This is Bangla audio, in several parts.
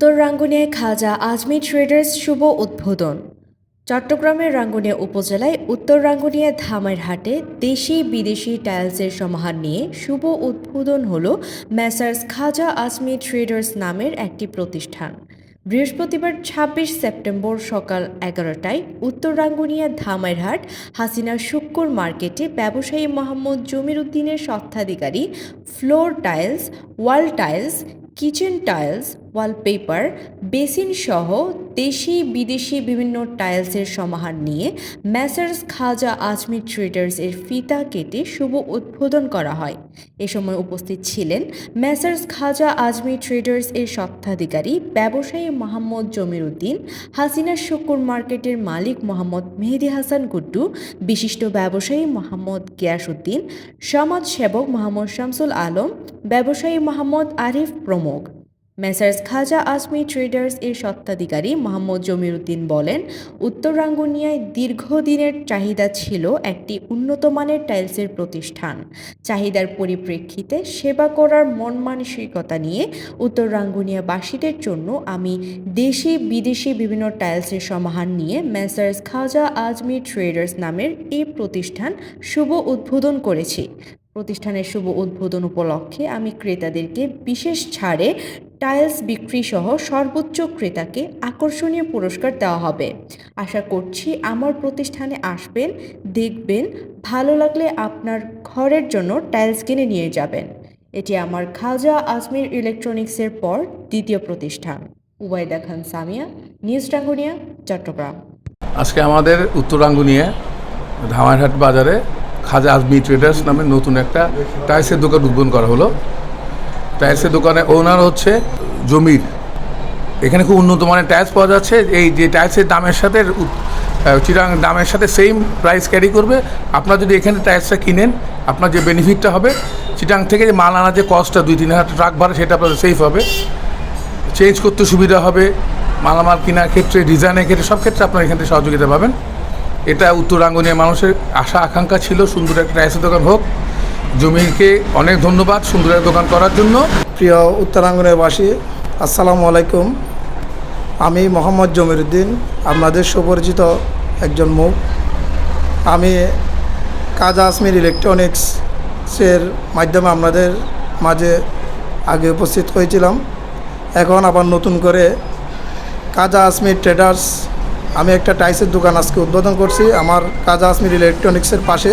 উত্তর রাঙ্গুনিয়ায় খাজা আজমি ট্রেডার্স শুভ উদ্বোধন। চট্টগ্রামের রাঙ্গুনিয়া উপজেলায় উত্তর রাঙ্গুনিয়া ধামের হাটে দেশি বিদেশি টাইলসের সমাহার নিয়ে শুভ উদ্বোধন হল ম্যাসার্স খাজা আজমি ট্রেডার্স নামের একটি প্রতিষ্ঠান। বৃহস্পতিবার ছাব্বিশ সেপ্টেম্বর সকাল এগারোটায় উত্তর রাঙ্গুনিয়া ধামেরহাট হাসিনা শুক্কুর মার্কেটে ব্যবসায়ী মোহাম্মদ জমির উদ্দিনের স্বত্বাধিকারী floor tiles, wall tiles, kitchen tiles wallpaper basin সহ দেশি, বিদেশি বিভিন্ন টাইলসের সমাহার নিয়ে ম্যাসার্স খাজা আজমি ট্রেডার্স এর ফিতা কেটে শুভ উদ্বোধন করা হয়। এ সময় উপস্থিত ছিলেন ম্যাসার্স খাজা আজমি ট্রেডার্স এর স্বত্বাধিকারী ব্যবসায়ী মোহাম্মদ জমির উদ্দিন হাসিনা শুকুর মার্কেটের মালিক মোহাম্মদ মেহেদি হাসান গুড্ডু, বিশিষ্ট ব্যবসায়ী মোহাম্মদ গিয়াসউদ্দিন, সমাজসেবক মোহাম্মদ শামসুল আলম, ব্যবসায়ী মোহাম্মদ আরিফ প্রমুখ। মেসার্স খাজা আজমি ট্রেডার্স এর স্বত্বাধিকারী মোহাম্মদ জমিরুদ্দিন বলেন, উত্তর রাঙ্গুনিয়ায় দীর্ঘদিনের চাহিদা ছিল একটি উন্নত মানের টাইলসের প্রতিষ্ঠান। চাহিদার পরিপ্রেক্ষিতে সেবা করার মন মানসিকতা নিয়ে উত্তর রাঙ্গুনিয়াবাসীদের জন্য আমি দেশি বিদেশি বিভিন্ন টাইলসের সমাহার নিয়ে মেসার্স খাজা আজমি ট্রেডার্স নামের এই প্রতিষ্ঠান শুভ উদ্বোধন করেছি। প্রতিষ্ঠানের শুভ উদ্বোধন উপলক্ষে আমি ক্রেতাদেরকে বিশেষ ছাড়ে টাইলস বিক্রি সহ সর্বোচ্চ ক্রেতাকে আকর্ষণীয় পুরস্কার দেওয়া হবে। আশা করছি আমার প্রতিষ্ঠানে আসবেন, দেখবেন, ভালো লাগলে আপনার ঘরের জন্য টাইলস কিনে নিয়ে যাবেন। এটি আমার খাজা আজমির ইলেকট্রনিক্সের পর দ্বিতীয় প্রতিষ্ঠান। উবাইদা খান সামিয়া, নিউজ টাঙ্গুনিয়া চট্টগ্রাম। আজকে আমাদের উত্তরাঙ্গুনিয়া ধামারহাট বাজারে খাজা আজমি ট্রেডার্স নামে নতুন একটা টাইলসের দোকান উদ্বোধন করা হলো। টাইলসের দোকানে ওনার হচ্ছে জমির। এখানে খুব উন্নত মানের টাইলস পাওয়া যাচ্ছে। এই যে টাইলসের দামের সাথে চিরাং দামের সাথে সেম প্রাইস ক্যারি করবে। আপনার যদি এখানে টাইলসটা কিনেন, আপনার যে বেনিফিটটা হবে, চিটাং থেকে যে মাল আনার যে কস্টটা দুই তিন হাজার ট্রাক ভাড়া সেটা আপনাদের সেফ হবে। চেঞ্জ করতে সুবিধা হবে। মালামাল কেনার ক্ষেত্রে ডিজাইনের ক্ষেত্রে, সব ক্ষেত্রে আপনার এখান থেকে সহযোগিতা পাবেন। এটা উত্তরাঙ্গনীয় মানুষের আশা, আকাঙ্ক্ষা ছিল, সুন্দর একটা টাইসের দোকান হোক। জমিকে অনেক ধন্যবাদ সুন্দর দোকান করার জন্য। প্রিয় উত্তরাঙ্গনেরবাসী, আসসালামু আলাইকুম। আমি মোহাম্মদ জমির উদ্দিন আপনাদের সুপরিচিত একজন মুখ। আমি কাজা আসমির ইলেকট্রনিক্সের মাধ্যমে আপনাদের মাঝে আগে উপস্থিত হয়েছিলাম। এখন আবার নতুন করে কাজা আসমির ট্রেডার্স, আমি একটা টাইসের দোকান আজকে উদ্বোধন করছি আমার কাজা আসমির ইলেকট্রনিক্সের পাশে।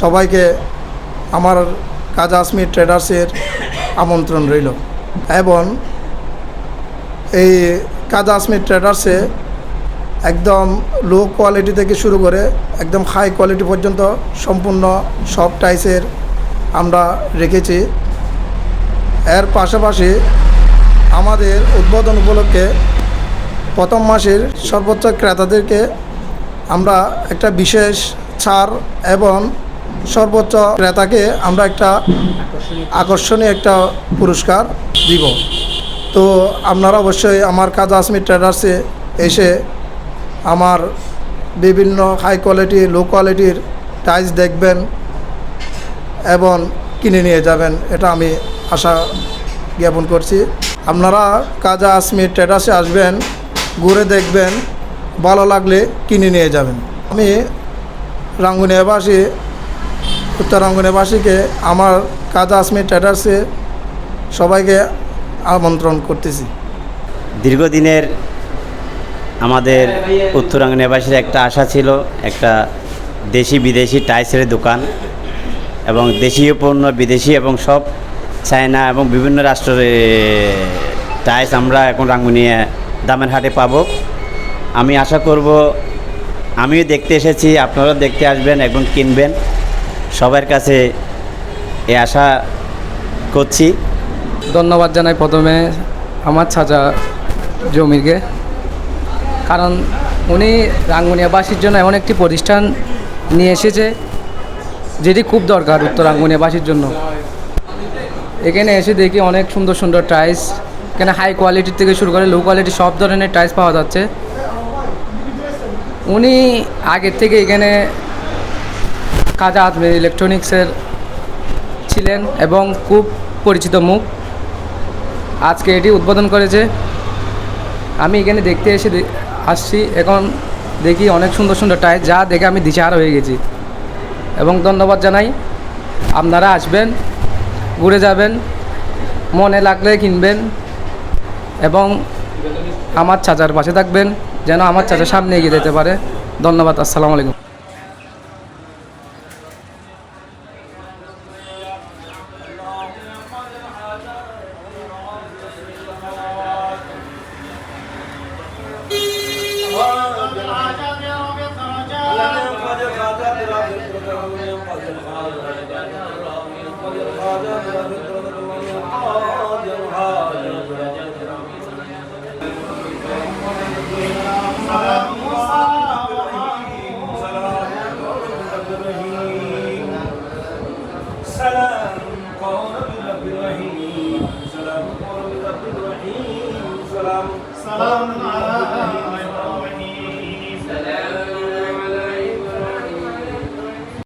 সবাইকে আমার কাজা আসমির ট্রেডার্সের আমন্ত্রণ রইল। এবং এই কাজা আসমির ট্রেডার্সে একদম লো কোয়ালিটি থেকে শুরু করে একদম হাই কোয়ালিটি পর্যন্ত সম্পূর্ণ সব টাইসের আমরা রেখেছি। এর পাশাপাশি আমাদের উদ্বোধন উপলক্ষে প্রথম মাসের সর্বোচ্চ ক্রেতাদেরকে আমরা একটা বিশেষ ছাড় এবং সর্বোচ্চ ক্রেতাকে আমরা একটা আকর্ষণীয় একটা পুরস্কার দিব। তো আপনারা অবশ্যই আমার কাজ আসমি ট্রেডার্সে এসে আমার বিভিন্ন হাই কোয়ালিটি লো কোয়ালিটির টাইলস দেখবেন এবং কিনে নিয়ে যাবেন, এটা আমি আশা জ্ঞাপন করছি। আপনারা কাজা আসমি ট্রেডার্সে আসবেন, ঘুরে দেখবেন, ভালো লাগলে কিনে নিয়ে যাবেন। আমি রাঙ্গুনিয়াবাসী উত্তর রাঙ্গুনিয়াবাসীকে আমার কাজা আসমি ট্রেডার্সে সবাইকে আমন্ত্রণ করতেছি। দীর্ঘদিনের আমাদের উত্তরাঙ্গনেবাসীর একটা আশা ছিল, একটা দেশি বিদেশি টাইসের দোকান এবং দেশীয় পণ্য, বিদেশি এবং সব চায়না এবং বিভিন্ন রাষ্ট্রের টাইস আমরা এখন রাঙ্গুনিয়া দামের হাটে পাবো। আমি আশা করব, আমিও দেখতে এসেছি, আপনারাও দেখতে আসবেন এবং কিনবেন। সবার কাছে এ আশা করছি। ধন্যবাদ জানাই প্রথমে আমার ছাজা জমিরকে। কারণ উনি রাঙ্গুনিয়াবাসীর জন্য এমন একটি প্রতিষ্ঠান নিয়ে এসেছে, যেটি খুব দরকার উত্তর রাঙ্গুনিয়াবাসীর জন্য। এখানে এসে দেখি অনেক সুন্দর সুন্দর টাইলস, এখানে হাই কোয়ালিটির থেকে শুরু করে লো কোয়ালিটি সব ধরনের টাইলস পাওয়া যাচ্ছে। উনি আগের থেকে এখানে কাজা আজমের ইলেকট্রনিক্সের ছিলেন এবং খুব পরিচিত মুখ। আজকে এটি উদ্বোধন করেছে। আমি এখানে দেখতে এসে আসছি। এখন দেখি অনেক সুন্দর সুন্দর টাইস যা দেখে আমি দিশাহারা হয়ে গেছি। এবং ধন্যবাদ জানাই। আপনারা আসবেন, ঘুরে যাবেন, মনে লাগলে কিনবেন এবং আমার চাচার পাশে থাকবেন, যেন আমার চাচার সামনে এগিয়ে যেতে পারে। ধন্যবাদ, আসসালামু আলাইকুম। সালাম সালাম